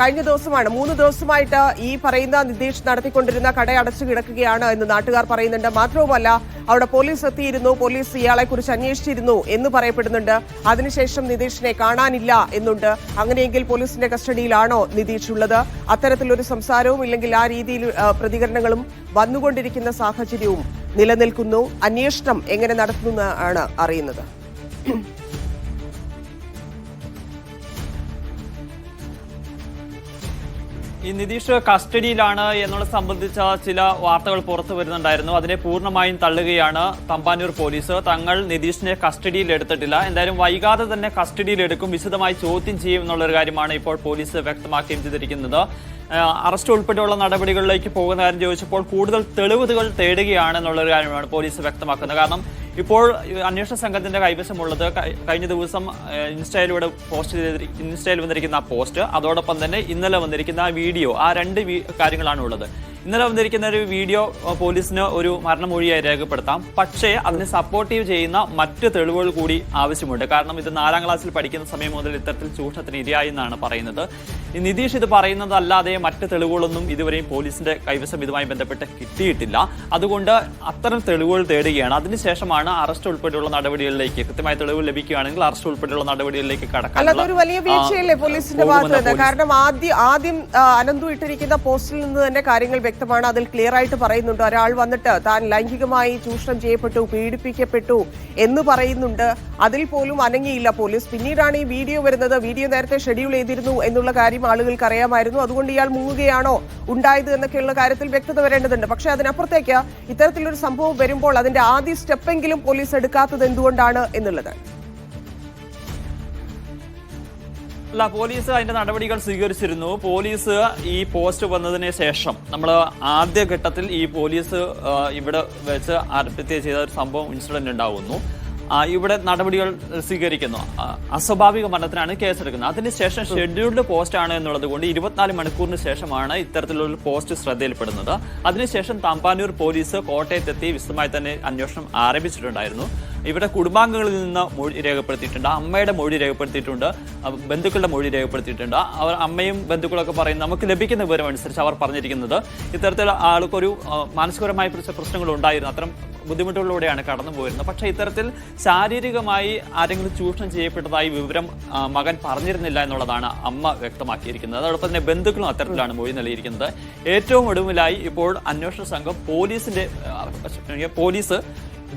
കഴിഞ്ഞ ദിവസമാണ് മൂന്ന് ദിവസമായിട്ട് ഈ പറയുന്ന നിതീഷ് നടത്തിക്കൊണ്ടിരുന്ന കട അടച്ചു കിടക്കുകയാണ് എന്ന് നാട്ടുകാർ പറയുന്നുണ്ട്. മാത്രവുമല്ല അവിടെ പോലീസ് എത്തിയിരുന്നു പോലീസ് ഇയാളെ കുറിച്ച് അന്വേഷിച്ചിരുന്നു എന്ന് പറയപ്പെടുന്നുണ്ട്. അതിനുശേഷം നിതീഷിനെ കാണാനില്ല എന്നുണ്ട്. അങ്ങനെയെങ്കിൽ പോലീസിന്റെ കസ്റ്റഡിയിലാണോ നിതീഷ് ഉള്ളത് അത്തരത്തിലൊരു സംസാരവും ഇല്ലെങ്കിൽ ആ രീതിയിൽ പ്രതികരണങ്ങളും വന്നുകൊണ്ടിരിക്കുന്ന സാഹചര്യവും നിലനിൽക്കുന്നു. അന്വേഷണം എങ്ങനെ നടത്തുന്നു ആണ് അറിയുന്നത്. ഈ നിതീഷ് കസ്റ്റഡിയിലാണ് എന്നുള്ളത് സംബന്ധിച്ച ചില വാർത്തകൾ പുറത്തു വരുന്നുണ്ടായിരുന്നു. അതിനെ പൂർണമായും തള്ളുകയാണ് തമ്പാനൂർ പോലീസ്. തങ്ങൾ നിതീഷിനെ കസ്റ്റഡിയിൽ എടുത്തിട്ടില്ല. എന്തായാലും വൈകാതെ തന്നെ കസ്റ്റഡിയിൽ എടുക്കും. വിശദമായി ചോദ്യം ചെയ്യും എന്നുള്ളൊരു കാര്യമാണ് ഇപ്പോൾ പോലീസ് വ്യക്തമാക്കുകയും ചെയ്തിരിക്കുന്നത്. അറസ്റ്റ് ഉൾപ്പെടെയുള്ള നടപടികളിലേക്ക് പോകുന്ന കാര്യം ചോദിച്ചപ്പോൾ കൂടുതൽ തെളിവുകൾ തേടുകയാണ് എന്നുള്ളൊരു കാര്യമാണ് പോലീസ് വ്യക്തമാക്കുന്നത്. കാരണം ഇപ്പോൾ അന്വേഷണ സംഘത്തിന്റെ കൈവശമുള്ളത് കഴിഞ്ഞ ദിവസം ഇൻസ്റ്റയിലൂടെ പോസ്റ്റ് ചെയ്തി ഇൻസ്റ്റയിൽ വന്നിരിക്കുന്ന ആ പോസ്റ്റ് അതോടൊപ്പം തന്നെ ഇന്നലെ വന്നിരിക്കുന്ന ആ വീഡിയോ ആ രണ്ട് കാര്യങ്ങളാണ് ഉള്ളത് ഇന്നലെ വന്നിരിക്കുന്ന ഒരു വീഡിയോ പോലീസിന് ഒരു മരണമൊഴിയായി രേഖപ്പെടുത്താം. പക്ഷേ അതിന് സപ്പോർട്ടീവ് ചെയ്യുന്ന മറ്റ് തെളിവുകൾ കൂടി ആവശ്യമുണ്ട്. കാരണം ഇത് നാലാം ക്ലാസ്സിൽ പഠിക്കുന്ന സമയം മുതൽ ഇത്തരത്തിൽ ചൂഷണത്തിന് ഇരയായി എന്നാണ് പറയുന്നത്. നിതീഷ് ഇത് പറയുന്നതല്ലാതെ മറ്റ് തെളിവുകളൊന്നും ഇതുവരെയും പോലീസിന്റെ കൈവശം ഇതുമായി ബന്ധപ്പെട്ട് കിട്ടിയിട്ടില്ല. അതുകൊണ്ട് അത്തരം തെളിവുകൾ തേടുകയാണ്. അതിനുശേഷമാണ് അറസ്റ്റ് ഉൾപ്പെടെയുള്ള നടപടികളിലേക്ക് കൃത്യമായ തെളിവ് ലഭിക്കുകയാണെങ്കിൽ അറസ്റ്റ് ഉൾപ്പെടെയുള്ള നടപടികളിലേക്ക് കടക്കാം വലിയ വീഴ്ചയല്ലേ പോലീസിന്റെ ഭാഗത്ത് കാരണം ആദ്യം ആദ്യം അനന്തു ഇട്ടിരിക്കുന്ന പോസ്റ്റിൽ നിന്ന് തന്നെ കാര്യങ്ങൾ വ്യക്തമാണ്. അതിൽ ക്ലിയർ ആയിട്ട് പറയുന്നുണ്ട്. ഒരാൾ വന്നിട്ട് താൻ ലൈംഗികമായി ചൂഷണം ചെയ്യപ്പെട്ടു പീഡിപ്പിക്കപ്പെട്ടു എന്ന് പറയുന്നുണ്ട്. അതിൽ പോലും അനങ്ങിയില്ല പോലീസ്. പിന്നീടാണ് ഈ വീഡിയോ വരുന്നത്. വീഡിയോ നേരത്തെ ഷെഡ്യൂൾ ചെയ്തിരുന്നു എന്നുള്ള കാര്യം ആളുകൾക്ക് അറിയാമായിരുന്നു അതുകൊണ്ട് ഇയാൾ മുങ്ങുകയാണോ ഉണ്ടായത് എന്നൊക്കെയുള്ള കാര്യത്തിൽ വ്യക്തത വരേണ്ടതുണ്ട്. പക്ഷേ അതിനപ്പുറത്തേക്ക് ഇത്തരത്തിലൊരു സംഭവം വരുമ്പോൾ അതിന്റെ ആദ്യ സ്റ്റെപ്പെങ്കിലും പോലീസ് എടുക്കാത്തത് എന്തുകൊണ്ടാണ് എന്നുള്ളത്. അല്ല പോലീസ് അതിന്റെ നടപടികൾ സ്വീകരിച്ചിരുന്നു. പോലീസ് ഈ പോസ്റ്റ് വന്നതിന് ശേഷം നമ്മൾ ആദ്യ ഘട്ടത്തിൽ ഈ പോലീസ് ഇവിടെ വെച്ച് ആത്മഹത്യ ചെയ്ത ഒരു സംഭവം ഇൻസിഡന്റ് ഉണ്ടാവുന്നു. ഇവിടെ നടപടികൾ സ്വീകരിക്കുന്നു. അസ്വാഭാവിക മരണത്തിനാണ് കേസെടുക്കുന്നത്. അതിനുശേഷം ഷെഡ്യൂൾഡ് പോസ്റ്റ് ആണ് എന്നുള്ളത് കൊണ്ട് ഇരുപത്തിനാല് മണിക്കൂറിന് ശേഷമാണ് ഇത്തരത്തിലുള്ള പോസ്റ്റ് ശ്രദ്ധയിൽപ്പെടുന്നത്. അതിനുശേഷം തമ്പാനൂർ പോലീസ് കോട്ടയത്തെത്തി വിശദമായി തന്നെ അന്വേഷണം ആരംഭിച്ചിട്ടുണ്ടായിരുന്നു. ഇവിടെ കുടുംബാംഗങ്ങളിൽ നിന്ന് മൊഴി രേഖപ്പെടുത്തിയിട്ടുണ്ട്. അമ്മയുടെ മൊഴി രേഖപ്പെടുത്തിയിട്ടുണ്ട്. ബന്ധുക്കളുടെ മൊഴി രേഖപ്പെടുത്തിയിട്ടുണ്ട്. അവർ അമ്മയും ബന്ധുക്കളൊക്കെ പറയുന്നത് നമുക്ക് ലഭിക്കുന്ന വിവരം അനുസരിച്ച് അവർ പറഞ്ഞിരിക്കുന്നത് ഇത്തരത്തിൽ ആൾക്കൊരു മാനസികപരമായ പ്രശ്നങ്ങൾ ഉണ്ടായിരുന്നു അത്തരം ബുദ്ധിമുട്ടുകളിലൂടെയാണ് കടന്നു പോയിരുന്നത്. പക്ഷേ ഇത്തരത്തിൽ ശാരീരികമായി ആരെങ്കിലും ചൂഷണം ചെയ്യപ്പെട്ടതായി വിവരം മകൻ പറഞ്ഞിരുന്നില്ല എന്നുള്ളതാണ് അമ്മ വ്യക്തമാക്കിയിരിക്കുന്നത്. അതോടൊപ്പം തന്നെ ബന്ധുക്കളും അത്തരത്തിലാണ് മൊഴി നൽകിയിരിക്കുന്നത്. ഏറ്റവും ഒടുവിലായി ഇപ്പോൾ അന്വേഷണ സംഘം പോലീസിന്റെ പോലീസ്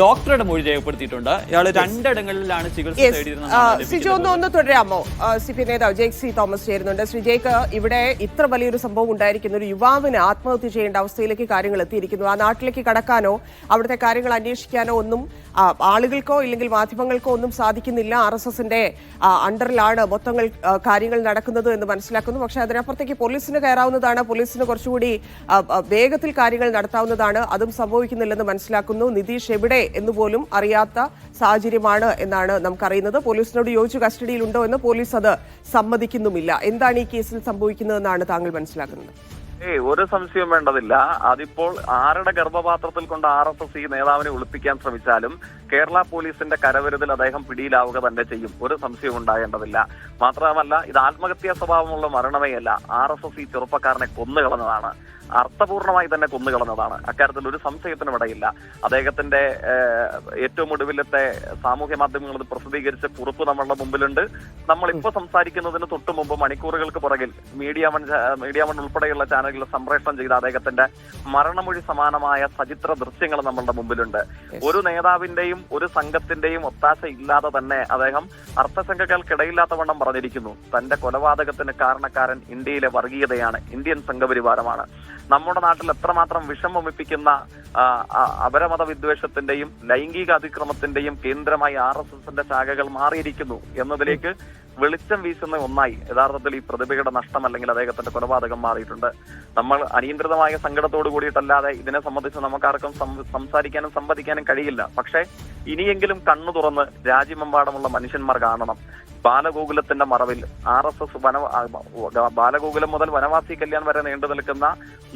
ഡോക്ടറുടെ മൊഴി രേഖപ്പെടുത്തിയിട്ടുണ്ട്. ഇയാൾ രണ്ടിടങ്ങളിലാണ് ചികിത്സ. തേടിയിരുന്നത് സിജോ ഒന്ന് ഒന്ന് തുടരാമോ? സി പി നേതാവ് ജേക്ക് സി തോമസ് ചേരുന്നുണ്ട്. ശ്രീ ജേക്ക് ഇവിടെ ഇത്ര വലിയൊരു സംഭവം ഉണ്ടായിരിക്കുന്ന ഒരു യുവാവിന് ആത്മഹത്യ ചെയ്യേണ്ട അവസ്ഥയിലേക്ക് കാര്യങ്ങൾ എത്തിയിരിക്കുന്നു. ആ നാട്ടിലേക്ക് കടക്കാനോ അവിടുത്തെ കാര്യങ്ങൾ അന്വേഷിക്കാനോ ഒന്നും ആളുകൾക്കോ ഇല്ലെങ്കിൽ മാധ്യമങ്ങൾക്കോ ഒന്നും സാധിക്കുന്നില്ല. ആർ എസ് എസിന്റെ അണ്ടറിലാണ് മൊത്തങ്ങൾ കാര്യങ്ങൾ നടക്കുന്നത് എന്ന് മനസ്സിലാക്കുന്നു. പക്ഷേ അതിനപ്പുറത്തേക്ക് പോലീസിന് കയറാവുന്നതാണ്. പോലീസിന് കുറച്ചുകൂടി വേഗത്തിൽ കാര്യങ്ങൾ നടത്താവുന്നതാണ്. അതും സംഭവിക്കുന്നില്ലെന്ന് മനസ്സിലാക്കുന്നു. നിതീഷ് എവിടെ എന്ന് പോലും അറിയാത്ത സാഹചര്യമാണ് എന്നാണ് നമുക്കറിയുന്നത്. പോലീസിനോട് യോജിച്ച് കസ്റ്റഡിയിലുണ്ടോ എന്ന് പോലീസ് അത് സമ്മതിക്കുന്നുമില്ല. എന്താണ് ഈ കേസിൽ സംഭവിക്കുന്നതെന്നാണ് താങ്കൾ മനസ്സിലാക്കുന്നത്? ഏയ് ഒരു സംശയം വേണ്ടതില്ല. അതിപ്പോൾ ആരുടെ ഗർഭപാത്രത്തിൽ കൊണ്ട് ആർ എസ് എസ് ഈ നേതാവിനെ ഒളിപ്പിക്കാൻ ശ്രമിച്ചാലും കേരള പോലീസിന്റെ കരവരുതിൽ അദ്ദേഹം പിടിയിലാവുക തന്നെ ചെയ്യും. ഒരു സംശയം ഉണ്ടാകേണ്ടതില്ല. മാത്രമല്ല ഇത് ആത്മഹത്യാ സ്വഭാവമുള്ള മരണമേയല്ല. ആർ എസ് എസ് ഈ ചെറുപ്പക്കാരനെ കൊന്നുകളഞ്ഞതാണ്. അർത്ഥപൂർണമായി തന്നെ കൊന്നുകളഞ്ഞതാണ്. അക്കാര്യത്തിൽ ഒരു സംശയത്തിനും ഇടയില്ല. അദ്ദേഹത്തിന്റെ ഏറ്റവും ഒടുവിലത്തെ സാമൂഹ്യ മാധ്യമങ്ങൾ പ്രസിദ്ധീകരിച്ച കുറിപ്പ് നമ്മളുടെ മുമ്പിലുണ്ട്. നമ്മൾ ഇപ്പോൾ സംസാരിക്കുന്നതിന് തൊട്ട് മുമ്പ് മണിക്കൂറുകൾക്ക് പുറകിൽ മീഡിയ വൺ മീഡിയ വൺ ഉൾപ്പെടെയുള്ള ചാനലുകൾ സംപ്രേഷണം ചെയ്ത അദ്ദേഹത്തിന്റെ മരണമൊഴി സമാനമായ സചിത്ര ദൃശ്യങ്ങൾ നമ്മളുടെ മുമ്പിലുണ്ട്. ഒരു നേതാവിന്റെയും ഒരു സംഘത്തിന്റെയും ഒത്താശ ഇല്ലാതെ തന്നെ അദ്ദേഹം അർത്ഥസംഘകൾക്കിടയില്ലാത്ത വണ്ണം പറഞ്ഞിരിക്കുന്നു. തന്റെ കൊലപാതകത്തിന് കാരണക്കാരൻ ഇന്ത്യയിലെ വർഗീയതയാണ്. ഇന്ത്യൻ സംഘപരിവാരമാണ്. നമ്മുടെ നാട്ടിൽ എത്രമാത്രം വിഷം വമിപ്പിക്കുന്ന ആ, ആ, അപരമത വിദ്വേഷത്തിന്റെയും ലൈംഗിക അതിക്രമത്തിന്റെയും കേന്ദ്രമായി ആർ എസ് എസിന്റെ ശാഖകൾ മാറിയിരിക്കുന്നു എന്നതിലേക്ക് വെളിച്ചം വീശുന്ന ഒന്നായി. യഥാർത്ഥത്തിൽ ഈ പ്രതിഭയുടെ നഷ്ടം അല്ലെങ്കിൽ അദ്ദേഹത്തിന്റെ കൊലപാതകം മാറിയിട്ടുണ്ട്. നമ്മൾ അനിയന്ത്രിതമായ സങ്കടത്തോട് കൂടിയിട്ടല്ലാതെ ഇതിനെ സംബന്ധിച്ച് നമുക്കാർക്കും സംസാരിക്കാനും സംവദിക്കാനും കഴിയില്ല. പക്ഷേ ഇനിയെങ്കിലും കണ്ണു തുറന്ന് രാജ്യമെമ്പാടുമുള്ള മനുഷ്യന്മാർ കാണണം. ബാലഗോകുലത്തിന്റെ മറവിൽ ആർ എസ് എസ് വന ബാലഗോകുലം മുതൽ വനവാസി കല്യാൺ വരെ നീണ്ടു നിൽക്കുന്ന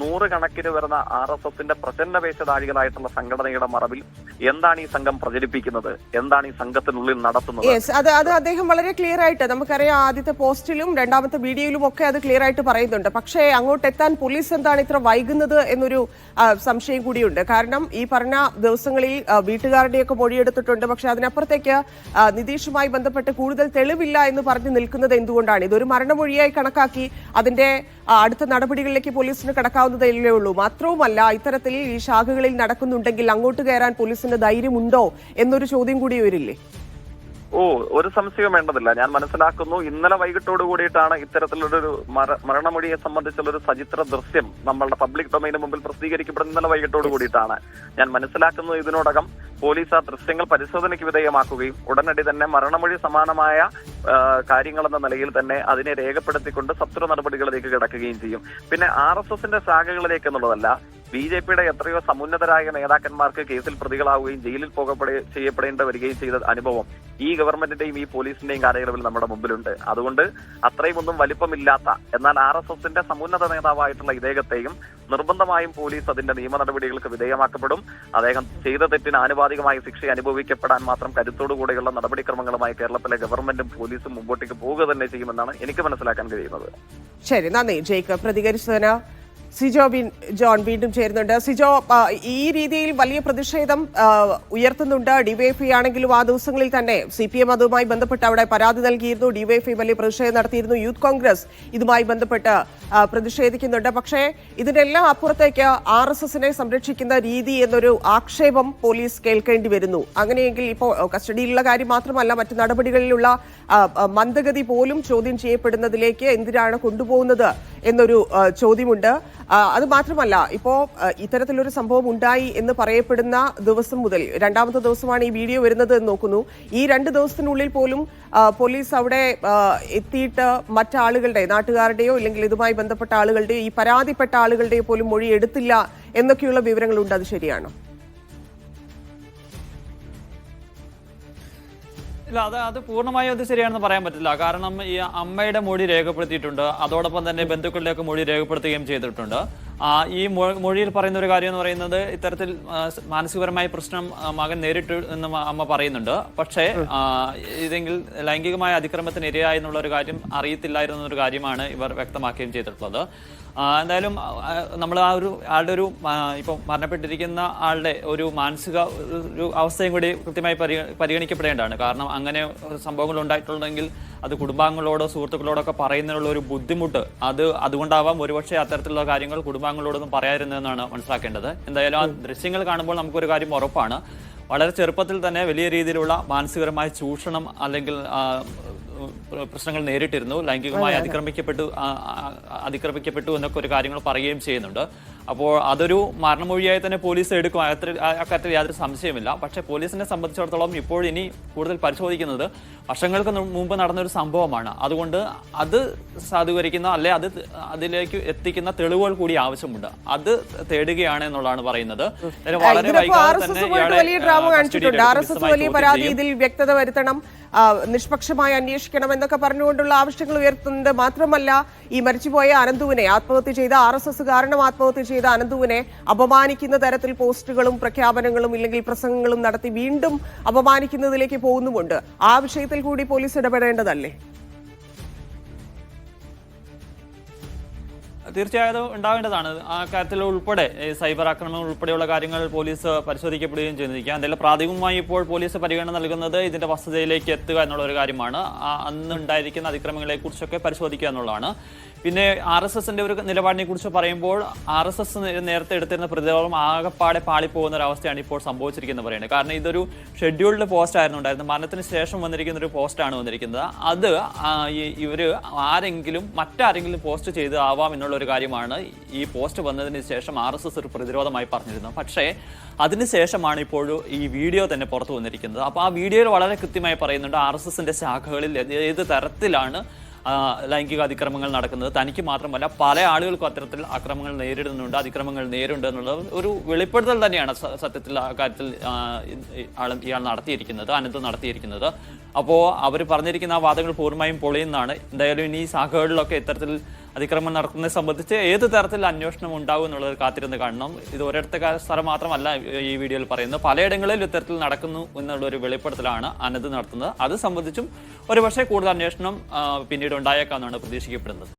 നൂറുകണക്കിന് വരുന്ന ആർ എസ് എസിന്റെ പ്രചന്ന വേഷധാരികളായിട്ടുള്ള സംഘടനയുടെ മറവിൽ എന്താണ് ഈ സംഘം പ്രചരിപ്പിക്കുന്നത്? എന്താണ് ഈ സംഘത്തിനുള്ളിൽ നടത്തുന്നത്? അത് അത് അദ്ദേഹം വളരെ ക്ലിയർ ആയിട്ട് നമുക്കറിയാം ആദ്യത്തെ പോസ്റ്റിലും രണ്ടാമത്തെ വീഡിയോയിലും ഒക്കെ അത് ക്ലിയർ ആയിട്ട് പറയുന്നുണ്ട്. പക്ഷേ അങ്ങോട്ട് എത്താൻ പോലീസ് എന്താണ് ഇത്ര വൈകുന്നത് എന്നൊരു സംശയം കൂടിയുണ്ട്. കാരണം ഈ പറഞ്ഞ ദിവസങ്ങളിൽ വീട്ടുകാരുടെയൊക്കെ മൊഴിയെടുത്തിട്ടുണ്ട്. പക്ഷെ അതിനപ്പുറത്തേക്ക് നിതീഷുമായി ബന്ധപ്പെട്ട് കൂടുതൽ തെളിവില്ല എന്ന് പറഞ്ഞ് നിൽക്കുന്നത് എന്തുകൊണ്ടാണ്? ഇതൊരു മരണമൊഴിയായി കണക്കാക്കി അതിന്റെ അടുത്ത നടപടികളിലേക്ക് പോലീസിന് കടക്കാവുന്നതല്ലേ ഉള്ളൂ. മാത്രവുമല്ല ഇത്തരത്തിൽ ഈ ശാഖകളിൽ നടക്കുന്നുണ്ടെങ്കിൽ അങ്ങോട്ട് കയറാൻ പോലീസിന് ധൈര്യമുണ്ടോ എന്നൊരു ചോദ്യം കൂടി വരില്ലേ ഓ ഒരു സംശയം വേണ്ടതില്ല. ഞാൻ മനസ്സിലാക്കുന്നു. ഇന്നലെ വൈകിട്ടോട് കൂടിയിട്ടാണ് ഇത്തരത്തിലൊരു മര- മരണമൊഴിയെ സംബന്ധിച്ചുള്ള ഒരു സചിത്ര ദൃശ്യം നമ്മളുടെ പബ്ലിക് ഡൊമൈന് മുമ്പിൽ പ്രസിദ്ധീകരിക്കപ്പെടുന്ന ഇന്നലെ വൈകിട്ടോട് കൂടിയിട്ടാണ്. ഞാൻ മനസ്സിലാക്കുന്നത് ഇതിനോടകം. പോലീസ് ആ ദൃശ്യങ്ങൾ പരിശോധനയ്ക്ക് വിധേയമാക്കുകയും ഉടനടി തന്നെ മരണമൊഴി സമാനമായ കാര്യങ്ങളെന്ന നിലയിൽ തന്നെ അതിനെ രേഖപ്പെടുത്തിക്കൊണ്ട് സത്വര നടപടികളിലേക്ക് കിടക്കുകയും ചെയ്യും. പിന്നെ ആർ എസ് എസിന്റെ ശാഖകളിലേക്ക് എന്നുള്ളതല്ല ബി ജെ പിയുടെ എത്രയോ സമുന്നതരായ നേതാക്കന്മാർക്ക് കേസിൽ പ്രതികളാവുകയും ജയിലിൽ പോകപ്പെടുക ചെയ്യപ്പെടേണ്ടി വരികയും ചെയ്ത അനുഭവം ഈ ഗവൺമെന്റിന്റെയും ഈ പോലീസിന്റെയും കാലയളവിൽ നമ്മുടെ മുമ്പിലുണ്ട്. അതുകൊണ്ട് അത്രയും ഒന്നും വലിപ്പമില്ലാത്ത എന്നാൽ ആർ എസ് എസിന്റെ സമുന്നത നേതാവായിട്ടുള്ള ഇദ്ദേഹത്തെയും നിർബന്ധമായും പോലീസ് അതിന്റെ നിയമ നടപടികൾക്ക് വിധേയമാക്കപ്പെടും. അദ്ദേഹം ചെയ്ത തെറ്റിന് ആനുപാതികമായ ശിക്ഷ അനുഭവിക്കപ്പെടാൻ മാത്രം കരുത്തോടുകൂടെയുള്ള നടപടിക്രമങ്ങളുമായി കേരളത്തിലെ ഗവൺമെന്റും പോലീസും മുമ്പോട്ടേക്ക് പോവുക തന്നെ ചെയ്യുമെന്നാണ് എനിക്ക് മനസ്സിലാക്കാൻ കഴിയുന്നത്. ശരി നന്ദി. ജയ്ക്ക് പ്രതികരിച്ചതിന് സിജോ ബിൻ ജോൺ വീണ്ടും ചേരുന്നുണ്ട്. സിജോ ഈ രീതിയിൽ വലിയ പ്രതിഷേധം ഉയർത്തുന്നുണ്ട്. ഡിവൈഎഫ്ഐ ആണെങ്കിലും ആ ദിവസങ്ങളിൽ തന്നെ സി പി എം അതുമായി ബന്ധപ്പെട്ട് അവിടെ പരാതി നൽകിയിരുന്നു. ഡിവൈഎഫ്ഐ വലിയ പ്രതിഷേധം നടത്തിയിരുന്നു. യൂത്ത് കോൺഗ്രസ് ഇതുമായി ബന്ധപ്പെട്ട് പ്രതിഷേധിക്കുന്നുണ്ട്. പക്ഷേ ഇതിനെല്ലാം അപ്പുറത്തേക്ക് ആർ എസ് എസിനെ സംരക്ഷിക്കുന്ന രീതി എന്നൊരു ആക്ഷേപം പോലീസ് കേൾക്കേണ്ടി വരുന്നു. അങ്ങനെയെങ്കിൽ ഇപ്പോൾ കസ്റ്റഡിയിലുള്ള കാര്യം മാത്രമല്ല മറ്റു നടപടികളിലുള്ള മന്ദഗതി പോലും ചോദ്യം ചെയ്യപ്പെടുന്നതിലേക്ക് എന്തിനാണ് കൊണ്ടുപോകുന്നത്? എന്നൊരു ചോദ്യമുണ്ട്. അത് മാത്രമല്ല ഇപ്പോ ആ, ഇത്തരത്തിലൊരു സംഭവം ഉണ്ടായി എന്ന് പറയപ്പെടുന്ന ദിവസം മുതൽ രണ്ടാമത്തെ ദിവസമാണ് ഈ വീഡിയോ വരുന്നത് എന്ന് നോക്കുന്നു. ഈ രണ്ട് ദിവസത്തിനുള്ളിൽ പോലും പോലീസ് അവിടെ എത്തിയിട്ട് മറ്റാളുകളുടെ നാട്ടുകാരുടെയോ ഇല്ലെങ്കിൽ ഇതുമായി ബന്ധപ്പെട്ട ആളുകളുടെയോ ഈ പരാതിപ്പെട്ട ആളുകളുടെയോ പോലും മൊഴി എടുത്തില്ല എന്നൊക്കെയുള്ള വിവരങ്ങളുണ്ട്. അത് ശരിയാണോ? ഇല്ല അത് അത് പൂർണമായും അത് ശരിയാണെന്ന് പറയാൻ പറ്റില്ല. കാരണം ഈ അമ്മയുടെ മൊഴി രേഖപ്പെടുത്തിയിട്ടുണ്ട്. അതോടൊപ്പം തന്നെ ബന്ധുക്കളുടെയൊക്കെ മൊഴി രേഖപ്പെടുത്തുകയും ചെയ്തിട്ടുണ്ട്. ഈ മൊഴിയിൽ പറയുന്ന ഒരു കാര്യം എന്ന് പറയുന്നത് ഇത്തരത്തിൽ മാനസികപരമായ പ്രശ്നം മകൻ നേരിട്ടു എന്ന് അമ്മ പറയുന്നുണ്ട്. പക്ഷേ ഇതെങ്കിൽ ലൈംഗികമായ അതിക്രമത്തിന് ഇരയായെന്നുള്ള ഒരു കാര്യം അറിയത്തില്ലായിരുന്ന ഒരു കാര്യമാണ് ഇവർ വ്യക്തമാക്കുകയും ചെയ്തിട്ടുള്ളത്. എന്തായാലും നമ്മൾ ആ ഒരു ആളുടെ ഒരു ഇപ്പം മരണപ്പെട്ടിരിക്കുന്ന ആളുടെ ഒരു മാനസിക ഒരു- അവസ്ഥയും കൂടി കൃത്യമായി പരിഗണി പരിഗണിക്കപ്പെടേണ്ടതാണ്. കാരണം അങ്ങനെ സംഭവങ്ങൾ ഉണ്ടായിട്ടുണ്ടെങ്കിൽ അത് കുടുംബാംഗങ്ങളോടോ സുഹൃത്തുക്കളോടോ ഒക്കെ പറയുന്നതിനുള്ള ഒരു ബുദ്ധിമുട്ട് അത് അതുകൊണ്ടാവാം ഒരുപക്ഷെ അത്തരത്തിലുള്ള കാര്യങ്ങൾ കുടുംബാംഗങ്ങളോടൊന്നും പറയാതിരുന്നതെന്നാണ് മനസ്സിലാക്കേണ്ടത്. എന്തായാലും ആ ദൃശ്യങ്ങൾ കാണുമ്പോൾ നമുക്കൊരു കാര്യം ഉറപ്പാണ്. വളരെ ചെറുപ്പത്തിൽ തന്നെ വലിയ രീതിയിലുള്ള മാനസികപരമായ ചൂഷണം അല്ലെങ്കിൽ പ്രശ്നങ്ങൾ നേരിട്ടിരുന്നു. ലൈംഗികമായി അതിക്രമിക്കപ്പെട്ടു അതിക്രമിക്കപ്പെട്ടു എന്നൊക്കെ ഒരു കാര്യങ്ങൾ പറയുകയും ചെയ്യുന്നുണ്ട്. അപ്പോൾ അതൊരു മരണമൊഴിയായി തന്നെ പോലീസ് എടുക്കും. അക്കാര്യത്തിൽ യാതൊരു സംശയമില്ല പക്ഷേ പോലീസിനെ സംബന്ധിച്ചിടത്തോളം ഇപ്പോൾ ഇനി കൂടുതൽ പരിശോധിക്കുന്നത് വർഷങ്ങൾക്ക് മുമ്പ് നടന്ന ഒരു സംഭവമാണ്. അതുകൊണ്ട് അത് സാധൂകരിക്കുന്ന അല്ലെ അത് അതിലേക്ക് എത്തിക്കുന്ന തെളിവുകൾ കൂടി ആവശ്യമുണ്ട്. അത് തേടുകയാണ് എന്നുള്ളതാണ് പറയുന്നത്. വളരെ വൈകാതെ ഇതിൽ വ്യക്തത വരുത്തണം. നിഷ്പക്ഷമായി അന്വേഷിക്കണം എന്നൊക്കെ പറഞ്ഞുകൊണ്ടുള്ള ആവശ്യങ്ങൾ ഉയർത്തുന്നത് മാത്രമല്ല ഈ മരിച്ചുപോയ അനന്തുവിനെ ആത്മഹത്യ ചെയ്ത ആർ എസ് എസ് കാരണം ആത്മഹത്യ ചെയ്ത അനന്തുവിനെ അപമാനിക്കുന്ന തരത്തിൽ പോസ്റ്റുകളും പ്രഖ്യാപനങ്ങളും ഇല്ലെങ്കിൽ പ്രസംഗങ്ങളും നടത്തി വീണ്ടും അപമാനിക്കുന്നതിലേക്ക് പോകുന്നുമുണ്ട്. ആ വിഷയത്തിൽ കൂടി പോലീസ് ഇടപെടേണ്ടതല്ലേ? തീർച്ചയായും ഉണ്ടാവേണ്ടതാണ്. ആ കാര്യത്തിൽ ഉൾപ്പെടെ സൈബർ ആക്രമണം ഉൾപ്പെടെയുള്ള കാര്യങ്ങൾ പോലീസ് പരിശോധിക്കപ്പെടുകയും ചെയ്തിരിക്കുക എന്തായാലും പ്രാഥമികമായി ഇപ്പോൾ പോലീസ് പരിഗണന നൽകുന്നത് ഇതിന്റെ വസ്തുതയിലേക്ക് എത്തുക എന്നുള്ള ഒരു കാര്യമാണ്. അന്നുണ്ടായിരിക്കുന്ന അന്ന് ഉണ്ടായിരിക്കുന്ന അതിക്രമങ്ങളെ കുറിച്ചൊക്കെ പരിശോധിക്കുക എന്നുള്ളതാണ്. പിന്നെ ആർ എസ് എസിന്റെ ഒരു നിലപാടിനെ കുറിച്ച് പറയുമ്പോൾ ആർ എസ് എസ് നേരത്തെ എടുത്തിരുന്ന പ്രതിരോധം ആകപ്പാടെ പാളിപ്പോകുന്ന ഒരു അവസ്ഥയാണ് ഇപ്പോൾ സംഭവിച്ചിരിക്കുന്നത് പറയുന്നത്. കാരണം ഇതൊരു ഷെഡ്യൂൾഡ് പോസ്റ്റ് ആയിരുന്നു ഉണ്ടായിരുന്നത്. മരണത്തിന് ശേഷം വന്നിരിക്കുന്ന ഒരു പോസ്റ്റാണ് വന്നിരിക്കുന്നത്. അത് ഇവർ ആരെങ്കിലും മറ്റാരെങ്കിലും പോസ്റ്റ് ചെയ്ത് ആവാം എന്നുള്ള ഒരു കാര്യമാണ് ഈ പോസ്റ്റ് വന്നതിന് ശേഷം ആർ എസ് എസ് ഒരു പ്രതിരോധമായി പറഞ്ഞിരുന്നത്. പക്ഷേ അതിനുശേഷമാണ് ഇപ്പോൾ ഈ വീഡിയോ തന്നെ പുറത്തു വന്നിരിക്കുന്നത്. അപ്പോൾ ആ വീഡിയോയിൽ വളരെ കൃത്യമായി പറയുന്നുണ്ട് ആർ എസ് എസിന്റെ ശാഖകളിൽ ഏത് തരത്തിലാണ് ലൈംഗിക അതിക്രമങ്ങൾ നടക്കുന്നത്. തനിക്ക് മാത്രമല്ല പല ആളുകൾക്കും അത്തരത്തിൽ അക്രമങ്ങൾ നേരിടുന്നുണ്ട് അതിക്രമങ്ങൾ നേരിടുന്നുണ്ട് എന്നുള്ളത് ഒരു വെളിപ്പെടുത്തൽ തന്നെയാണ് സത്യത്തിൽ ആ കാര്യത്തിൽ ആ, ഈ ആൾ ഇയാൾ നടത്തിയിരിക്കുന്നത് അനന്ത് നടത്തിയിരിക്കുന്നത്. അപ്പോൾ അവർ പറഞ്ഞിരിക്കുന്ന ആ വാദങ്ങൾ പൂർണമായും പൊളിയുന്നതാണ്. എന്തായാലും ഇനി ശാഖകളിലൊക്കെ ഇത്തരത്തിൽ അതിക്രമം നടക്കുന്നത് സംബന്ധിച്ച് ഏത് തരത്തിൽ അന്വേഷണം ഉണ്ടാവും എന്നുള്ളത് കാത്തിരുന്ന് കാണണം. ഇത് ഒരിടത്തെ സ്ഥലം മാത്രമല്ല ഈ വീഡിയോയിൽ പറയുന്നത്. പലയിടങ്ങളിൽ ഇത്തരത്തിൽ നടക്കുന്നു എന്നുള്ള ഒരു വെളിപ്പെടുത്തലാണ് അനന്ത് നടത്തുന്നത്. അത് സംബന്ധിച്ചും ഒരുപക്ഷെ കൂടുതൽ അന്വേഷണം പിന്നീട് ഉണ്ടായേക്കാമെന്നാണ് പ്രതീക്ഷിക്കപ്പെടുന്നത്.